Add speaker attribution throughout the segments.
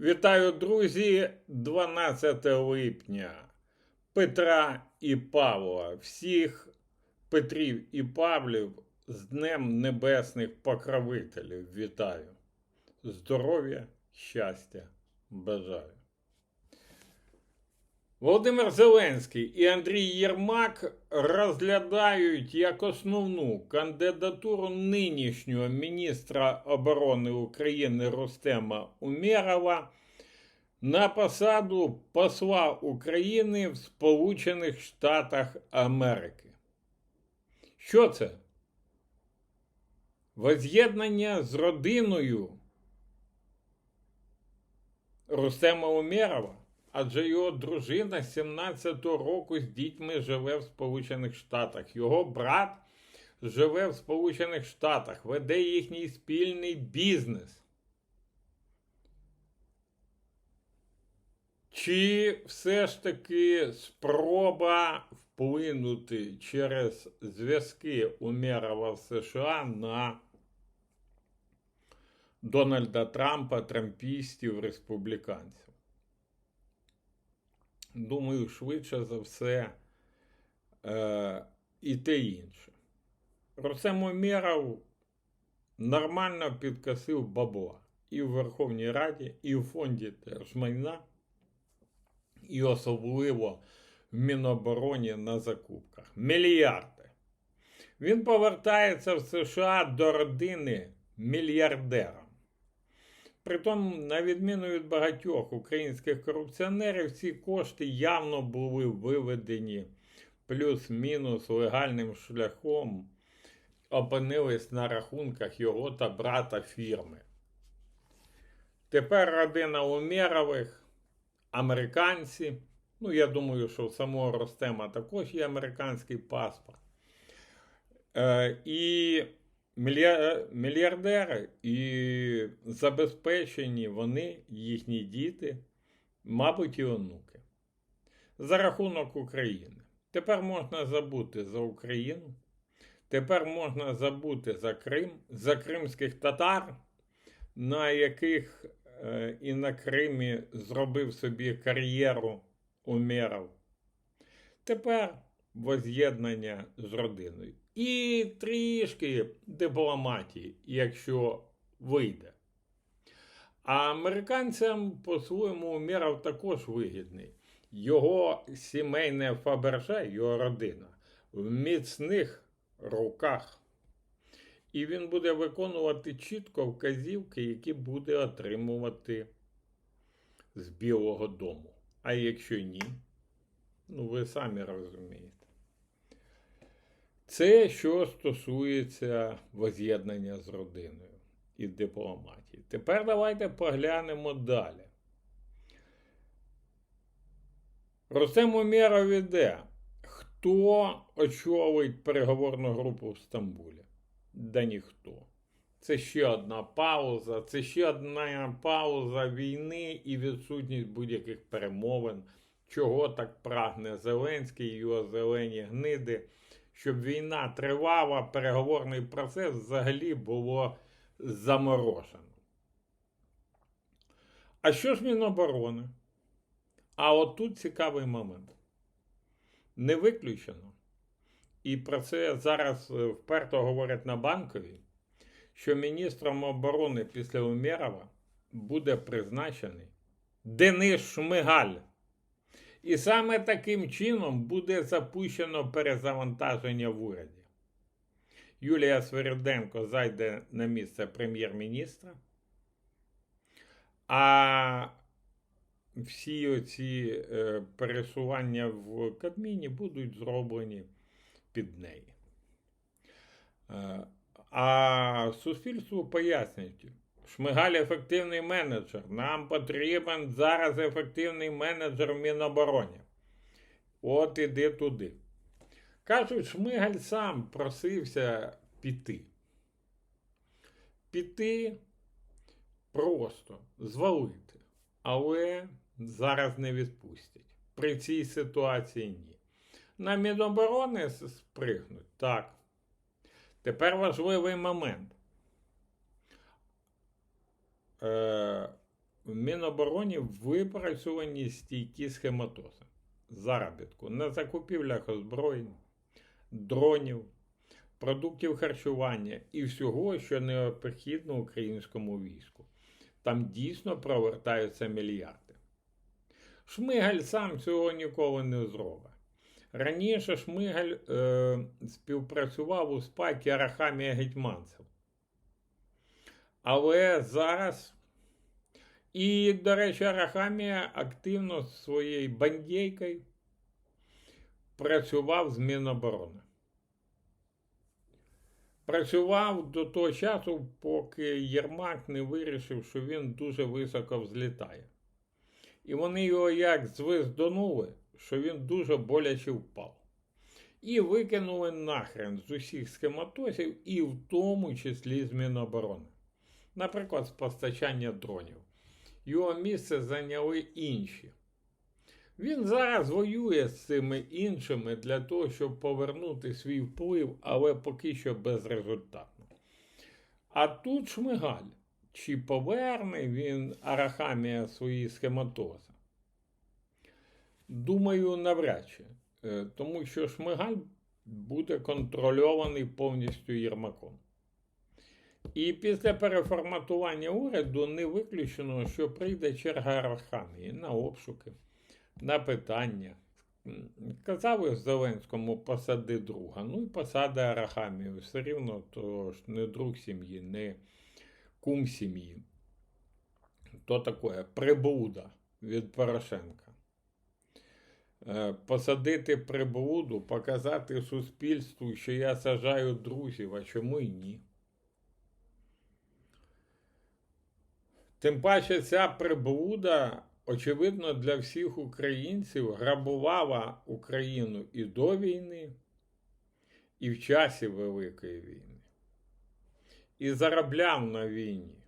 Speaker 1: Вітаю, друзі! 12 липня Петра і Павла. Всіх Петрів і Павлів з Днем Небесних Покровителів. Вітаю! Здоров'я, щастя, бажаю. Володимир Зеленський і Андрій Єрмак розглядають як основну кандидатуру нинішнього міністра оборони України Рустема Умєрова на посаду посла України в Сполучених Штатах Америки. Що це? Воз'єднання з родиною Рустема Умєрова? Адже його дружина 17-го року з дітьми живе в Сполучених Штатах. Його брат живе в Сполучених Штатах, веде їхній спільний бізнес. Чи все ж таки спроба вплинути через зв'язки Умєрова в США на Дональда Трампа, трампістів, республіканців? Думаю, швидше за все е, і те інше. Русем Умєров нормально підкосив бабла і в Верховній Раді, і в фонді держмайна, і особливо в Мінобороні на закупках. Мільярди. Він повертається в США до родини мільярдера. Притом, на відміну від багатьох українських корупціонерів, ці кошти явно були виведені плюс-мінус легальним шляхом, опинились на рахунках його та брата фірми. Тепер родина Умєрових, американці. Ну, я думаю, що у самого Ростема також є американський паспорт. Е, І мільярдери і забезпечені вони, їхні діти, мабуть, і онуки. За рахунок України. Тепер можна забути за Україну. Тепер можна забути за Крим, за кримських татар, на яких е, і на Кримі зробив собі кар'єру Умєров. Тепер воз'єднання з родиною і трішки дипломатії, якщо вийде. А американцям, по-своєму, Умєров також вигідний. Його сімейне Фаберже, його родина в міцних руках. І він буде виконувати чітко вказівки, які буде отримувати з Білого Дому. А якщо ні, ну ви самі розумієте. Це що стосується воз'єднання з родиною і дипломатії. Тепер давайте поглянемо далі. Рустем Умєров іде. Хто очолить переговорну групу в Стамбулі? Да ніхто. Це ще одна пауза, це ще одна пауза війни і відсутність будь-яких перемовин, чого так прагне Зеленський, його зелені гниди щоб війна тривала, переговорний процес взагалі було заморожено. А що ж Міноборони? А от тут цікавий момент. Не виключено. І про це зараз е, вперто говорять на банковій, що міністром оборони після Умєрова буде призначений Денис Шмигаль. І саме таким чином буде запущено перезавантаження в уряді. Юлія Свериденко зайде на місце прем'єр-міністра. А всі оці е, пересування в Кабміні будуть зроблені під неї. Е, а суспільству пояснюють, Шмигаль ефективний менеджер. Нам потрібен зараз ефективний менеджер в Мінобороні. От іди туди. Кажуть, Шмигаль сам просився піти. Піти просто звалити. Але зараз не відпустять. При цій ситуації ні. На Міноборони спригнуть. Так. Тепер важливий момент. Е, в Мінобороні випрацьовані стійкі схематози заробітку на закупівлях озброєнь, дронів, продуктів харчування і всього, що необхідно українському війську. Там дійсно провертаються мільярди. Шмигаль сам цього ніколи не зробить. Раніше Шмигаль е, співпрацював у спайкі Арахамія Гетьманцев. Але зараз. І, до речі, Арахамія активно з своєю бандійкою працював з Міноборони. Працював до того часу, поки Єрмак не вирішив, що він дуже високо взлітає. І вони його як звездонули, що він дуже боляче впав. І викинули нахрен з усіх схематозів, і в тому числі з Міноборони. Наприклад, з постачання дронів. Його місце зайняли інші. Він зараз воює з цими іншими для того, щоб повернути свій вплив, але поки що безрезультатно. А тут Шмигаль. Чи поверне він Арахамія свої схематози? Думаю, навряд чи. Е, Тому що Шмигаль буде контрольований повністю Єрмаком. І після переформатування уряду не виключено, що прийде черга Арахамії на обшуки, на питання. Казали Зеленському посади друга. Ну і посади Арахамію. Все рівно, то ж не друг сім'ї, не кум сім'ї. То таке приблуда від Порошенка. Е, Посадити приблуду, показати суспільству, що я сажаю друзів, а чому й ні. Тим паче ця приблуда, очевидно, для всіх українців грабувала Україну і до війни, і в часі Великої війни, і заробляв на війні,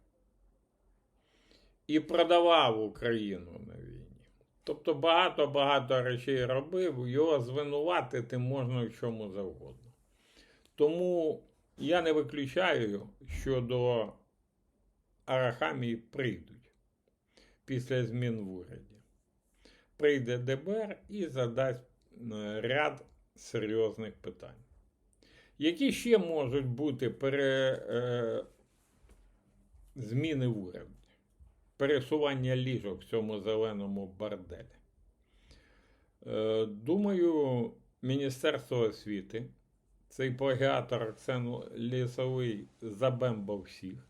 Speaker 1: і продавав Україну на війні. Тобто багато-багато речей робив, його звинуватити можна в чому завгодно. Тому я не виключаю, що до Арахамії прийдуть після змін в уряді. Прийде ДБР і задасть е, ряд серйозних питань. Які ще можуть бути пере, е, зміни в уряді? Пересування ліжок в цьому зеленому борделі? Е, думаю, Міністерство освіти, цей плагіатор Арсен Лісовий забембав всіх.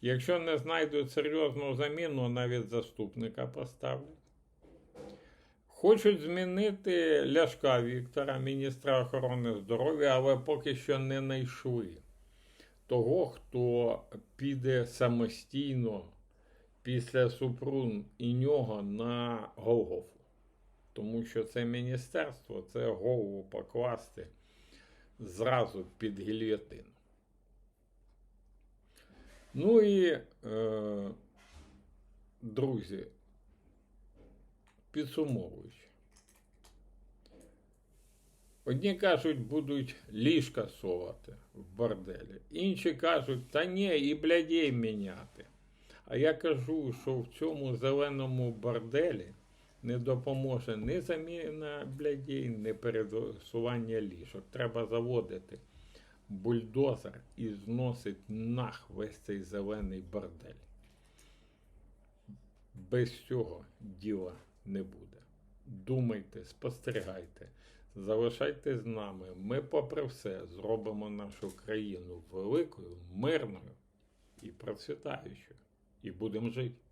Speaker 1: Якщо не знайдуть серйозну заміну, навіть заступника поставлять. Хочуть змінити Ляшка Віктора, міністра охорони здоров'я, але поки що не знайшли того, хто піде самостійно після Супрун і нього на Голгофу. Тому що це міністерство, це голову покласти зразу під гільйотину. Ну і, е, друзі, підсумовуючи. Одні кажуть, будуть ліжка совати в борделі, інші кажуть, та ні, і блядей міняти. А я кажу, що в цьому зеленому борделі не допоможе ні заміна блядей, ні пересування ліжок. Треба заводити бульдозер і зносить нах весь цей зелений бордель. Без цього діла не буде. Думайте, спостерігайте, залишайтесь з нами. Ми, попри все, зробимо нашу країну великою, мирною і процвітаючою. І будемо жити.